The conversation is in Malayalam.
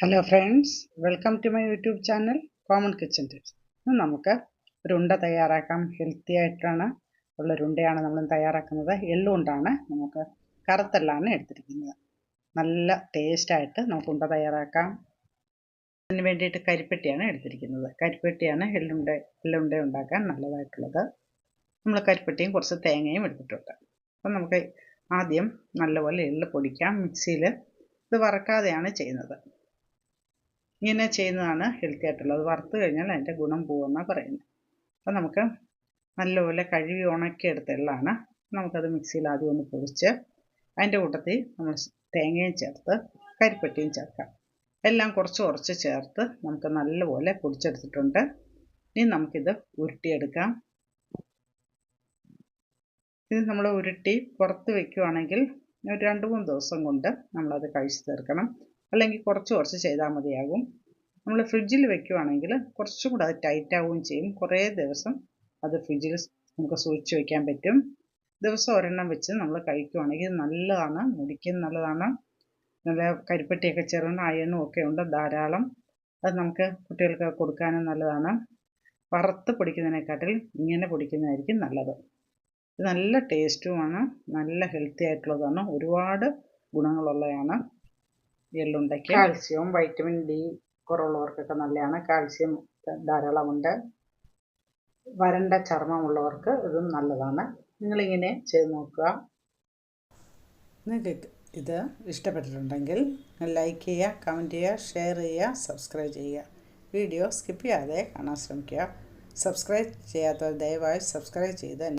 Hello friends welcome to my YouTube channel common kitchen tips ഇന്ന് നമുക്ക് ഒരു ഉണ്ട തയ്യാറാക്കാം. ഹെൽത്തി ആയിട്ടാണ് ഉള്ളൊരു ഉണ്ടയാണ് നമ്മൾ തയ്യാറാക്കുന്നത്. എള്ളുകൊണ്ടാണ് നമുക്ക് കറുത്തെല്ലാണ് എടുത്തിരിക്കുന്നത്. നല്ല ടേസ്റ്റായിട്ട് നമുക്ക് ഉണ്ട തയ്യാറാക്കാം. അതിന് വേണ്ടിയിട്ട് കരിപ്പെട്ടിയാണ് എടുത്തിരിക്കുന്നത്. കരിപ്പെട്ടിയാണ് എള്ളുണ്ട എള്ളുണ്ട ഉണ്ടാക്കാൻ നല്ലതായിട്ടുള്ളത്. നമ്മൾ കരിപ്പെട്ടിയും കുറച്ച് തേങ്ങയും എടുത്തിട്ടുണ്ട്. അപ്പം നമുക്ക് ആദ്യം നല്ലപോലെ എള്ള് പൊടിക്കാം. മിക്സിയിൽ ഇത് വറക്കാതെയാണ് ചെയ്യുന്നത്. ഇങ്ങനെ ചെയ്യുന്നതാണ് ഹെൽത്തി ആയിട്ടുള്ളത്. അത് വറുത്ത് കഴിഞ്ഞാൽ അതിന്റെ ഗുണം പോകുമെന്നാണ് പറയുന്നത്. അപ്പോൾ നമുക്ക് നല്ലപോലെ കഴുകി ഉണക്കിയെടുത്ത എള്ളാണ് നമുക്കത് മിക്സിയിൽ ആദ്യം ഒന്ന് പൊടിച്ച് അതിന്റെ കൂട്ടത്തിൽ നമ്മൾ തേങ്ങയും ചേർത്ത് കരിപ്പെട്ടിയും ചേർക്കാം. എല്ലാം കുറച്ച് കുറച്ച് ചേർത്ത് നമുക്ക് നല്ലപോലെ പൊടിച്ചെടുത്തിട്ടുണ്ട്. ഇനി നമുക്കിത് ഉരുട്ടിയെടുക്കാം. ഇത് നമ്മൾ ഉരുട്ടി പുറത്ത് വയ്ക്കുവാണെങ്കിൽ ഒരു രണ്ട് മൂന്ന് ദിവസം കൊണ്ട് നമ്മളത് കഴിച്ച് തീർക്കണം. അല്ലെങ്കിൽ കുറച്ച് കുറച്ച് ചെയ്താൽ മതിയാകും. നമ്മൾ ഫ്രിഡ്ജിൽ വെക്കുവാണെങ്കിൽ കുറച്ചും കൂടെ അത് ടൈറ്റ് ആവുകയും ചെയ്യും. കുറേ ദിവസം അത് ഫ്രിഡ്ജിൽ നമുക്ക് സൂക്ഷിച്ച് വയ്ക്കാൻ പറ്റും. ദിവസം ഒരെണ്ണം വെച്ച് നമ്മൾ കഴിക്കുവാണെങ്കിൽ നല്ലതാണ് മുടിക്കും നല്ലതാണ്. നല്ല കരിപ്പെട്ടിയൊക്കെ ചെറുന്ന അയണും ഒക്കെ ഉണ്ട് ധാരാളം. അത് നമുക്ക് കുട്ടികൾക്ക് കൊടുക്കാനും നല്ലതാണ്. വറുത്ത് പൊടിക്കുന്നതിനെക്കാട്ടിൽ ഇങ്ങനെ പൊടിക്കുന്നതായിരിക്കും നല്ലത്. നല്ല ടേസ്റ്റുമാണ് നല്ല ഹെൽത്തി ആയിട്ടുള്ളതാണ്. ഒരുപാട് ഗുണങ്ങളുള്ളതാണ്. എള്ളുണ്ടയ്ക്ക് കാൽസ്യവും വൈറ്റമിൻ ഡി കുറവുള്ളവർക്കൊക്കെ നല്ലതാണ്. കാൽസ്യം ധാരാളമുണ്ട്. വരണ്ട ചർമ്മമുള്ളവർക്ക് ഇതും നല്ലതാണ്. നിങ്ങളിങ്ങനെ ചെയ്ത് നോക്കുക. നിങ്ങൾക്ക് ഇത് ഇഷ്ടപ്പെട്ടിട്ടുണ്ടെങ്കിൽ ലൈക്ക് ചെയ്യുക കമന്റ് ചെയ്യുക ഷെയർ ചെയ്യുക സബ്സ്ക്രൈബ് ചെയ്യുക. വീഡിയോ സ്കിപ്പ് ചെയ്യാതെ കാണാൻ ശ്രമിക്കുക. സബ്സ്ക്രൈബ് ചെയ്യാത്തവർ ദയവായി സബ്സ്ക്രൈബ് ചെയ്ത്